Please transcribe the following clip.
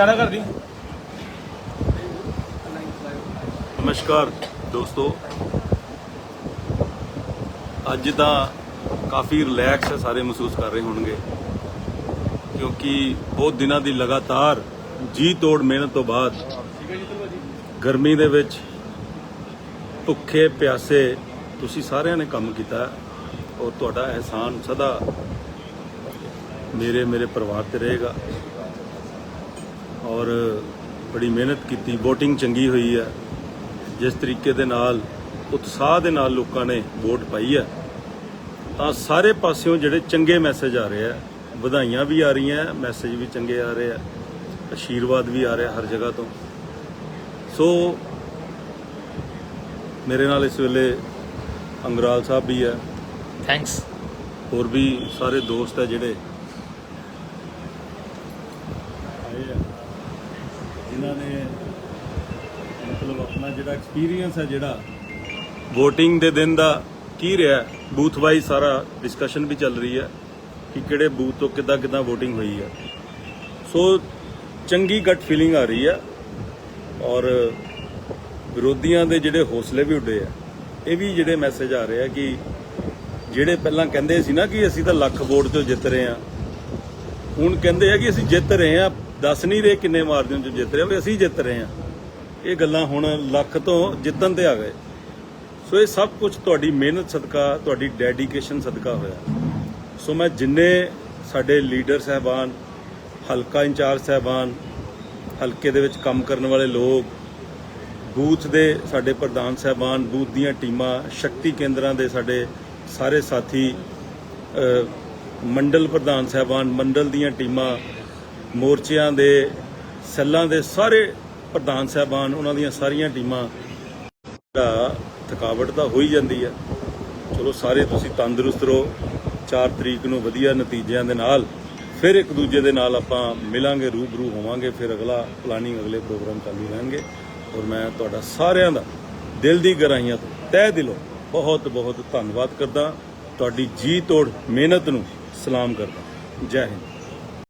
ਇਸ਼ਾਰਾ ਕਰਦੀ ਨਮਸਕਾਰ ਦੋਸਤੋ। ਅੱਜ ਤਾਂ ਕਾਫੀ ਰਿਲੈਕਸ ਸਾਰੇ ਮਹਿਸੂਸ ਕਰ ਰਹੇ ਹੋਣਗੇ। ਕਿਉਂਕਿ ਬਹੁਤ ਦਿਨਾਂ ਦੀ ਲਗਾਤਾਰ ਜੀ ਤੋੜ ਮਿਹਨਤ ਤੋਂ ਬਾਅਦ ਗਰਮੀ ਦੇ ਵਿੱਚ ਭੁੱਖੇ ਪਿਆਸੇ ਤੁਸੀਂ ਸਾਰਿਆਂ ਨੇ ਕੰਮ ਕੀਤਾ ਔਰ ਤੁਹਾਡਾ ਅਹਿਸਾਨ ਸਦਾ ਮੇਰੇ ਮੇਰੇ ਪਰਿਵਾਰ ਤੇ ਰਹੇਗਾ। ਔਰ ਬੜੀ ਮਿਹਨਤ ਕੀਤੀ VOTING ਚੰਗੀ ਹੋਈ ਹੈ ਜਿਸ ਤਰੀਕੇ ਦੇ ਨਾਲ ਉਤਸ਼ਾਹ ਦੇ ਨਾਲ ਲੋਕਾਂ ਨੇ ਵੋਟ ਪਾਈ ਹੈ ਤਾਂ ਸਾਰੇ ਪਾਸਿਓਂ ਜਿਹੜੇ ਚੰਗੇ ਮੈਸੇਜ ਆ ਰਹੇ ਆ ਵਧਾਈਆਂ ਵੀ ਆ ਰਹੀਆਂ ਮੈਸੇਜ ਵੀ ਚੰਗੇ ਆ ਰਹੇ ਆ ਆਸ਼ੀਰਵਾਦ ਵੀ ਆ ਰਿਹਾ ਹਰ ਜਗ੍ਹਾ ਤੋਂ। ਸੋ ਮੇਰੇ ਨਾਲ ਇਸ ਵੇਲੇ ਅੰਗਰਾਲ ਸਾਹਿਬ ਵੀ ਹੈ ਥੈਂਕਸ ਹੋਰ ਵੀ ਸਾਰੇ ਦੋਸਤ ਹੈ ਜਿਹੜੇ ਆਏ ਆ ਜਿਨ੍ਹਾਂ ਨੇ ਮਤਲਬ ਆਪਣਾ ਜਿਹੜਾ ਐਕਸਪੀਰੀਅੰਸ ਹੈ ਜਿਹੜਾ VOTING ਦੇ ਦਿਨ ਦਾ ਕੀ ਰਿਹਾ ਬੂਥ ਵਾਈਜ਼ ਸਾਰਾ ਡਿਸਕਸ਼ਨ ਵੀ ਚੱਲ ਰਹੀ ਹੈ ਕਿ ਕਿਹੜੇ ਬੂਥ ਤੋਂ ਕਿੱਦਾਂ ਕਿੱਦਾਂ VOTING ਹੋਈ ਹੈ। ਸੋ ਚੰਗੀ ਗੱਟ ਫੀਲਿੰਗ ਆ ਰਹੀ ਹੈ ਔਰ ਵਿਰੋਧੀਆਂ ਦੇ ਜਿਹੜੇ ਹੌਸਲੇ ਵੀ ਉੱਡੇ ਆ ਇਹ ਵੀ ਜਿਹੜੇ ਮੈਸੇਜ ਆ ਰਹੇ ਆ ਕਿ ਜਿਹੜੇ ਪਹਿਲਾਂ ਕਹਿੰਦੇ ਸੀ ਨਾ ਕਿ ਅਸੀਂ ਤਾਂ ਲੱਖ ਵੋਟ ਤੋਂ ਜਿੱਤ ਰਹੇ ਆ ਹੁਣ ਕਹਿੰਦੇ ਆ ਕਿ ਅਸੀਂ ਜਿੱਤ ਰਹੇ ਆ ਦੱਸ ਨਹੀਂ ਰਹੇ ਕਿੰਨੇ ਮਾਰਜਨ ਚ ਜਿੱਤ ਰਹੇ ਆ ਵੀ ਅਸੀਂ ਜਿੱਤ ਰਹੇ ਹਾਂ। ਇਹ ਗੱਲਾਂ ਹੁਣ ਲੱਖ ਤੋਂ ਜਿੱਤਣ ਤੇ ਆ ਗਏ। ਸੋ ਇਹ ਸਭ ਕੁਝ ਤੁਹਾਡੀ ਮਿਹਨਤ ਸਦਕਾ, ਤੁਹਾਡੀ ਡੈਡੀਕੇਸ਼ਨ ਸਦਕਾ ਹੋਇਆ। ਸੋ ਮੈਂ ਜਿੰਨੇ ਸਾਡੇ ਲੀਡਰ ਸਹਿਬਾਨ, ਹਲਕਾ ਇੰਚਾਰਜ ਸਹਿਬਾਨ, ਹਲਕੇ ਦੇ ਵਿੱਚ ਕੰਮ ਕਰਨ ਵਾਲੇ ਲੋਕ, ਬੂਥ ਦੇ ਸਾਡੇ ਪ੍ਰਧਾਨ ਸਹਿਬਾਨ, ਬੂਥ ਦੀਆਂ ਟੀਮਾਂ, ਸ਼ਕਤੀ ਕੇਂਦਰਾਂ ਦੇ ਸਾਡੇ ਸਾਰੇ ਸਾਥੀ ਮੰਡਲ ਪ੍ਰਧਾਨ ਸਹਿਬਾਨ, ਮੰਡਲ ਦੀਆਂ ਟੀਮਾਂ ਮੋਰਚਿਆਂ ਦੇ ਸੈੱਲਾਂ ਦੇ ਸਾਰੇ ਪ੍ਰਧਾਨ ਸਹਿਬਾਨ, ਉਹਨਾਂ ਦੀਆਂ ਸਾਰੀਆਂ ਟੀਮਾਂ ਦਾ ਥਕਾਵਟ ਤਾਂ ਹੋਈ ਜਾਂਦੀ ਹੈ। ਚਲੋ ਸਾਰੇ ਤੁਸੀਂ ਤੰਦਰੁਸਤ ਰਹੋ 4 ਤਰੀਕ ਨੂੰ ਵਧੀਆ ਨਤੀਜਿਆਂ ਦੇ ਨਾਲ ਫਿਰ ਇੱਕ ਦੂਜੇ ਦੇ ਨਾਲ ਆਪਾਂ ਮਿਲਾਂਗੇ, ਰੂਬਰੂ ਹੋਵਾਂਗੇ, ਫਿਰ ਅਗਲਾ ਪਲਾਨਿੰਗ ਅਗਲੇ ਪ੍ਰੋਗਰਾਮ ਚਾਲੂ ਰਹਿਣਗੇ। ਔਰ ਮੈਂ ਤੁਹਾਡਾ ਸਾਰਿਆਂ ਦਾ ਦਿਲ ਦੀ ਗਹਿਰਾਈਆਂ ਤੋਂ ਤਹਿ ਦਿਲੋਂ ਬਹੁਤ ਬਹੁਤ ਧੰਨਵਾਦ ਕਰਦਾ। ਤੁਹਾਡੀ ਜੀ ਤੋੜ ਮਿਹਨਤ ਨੂੰ ਸਲਾਮ ਕਰਦਾ। ਜੈ ਹਿੰਦ।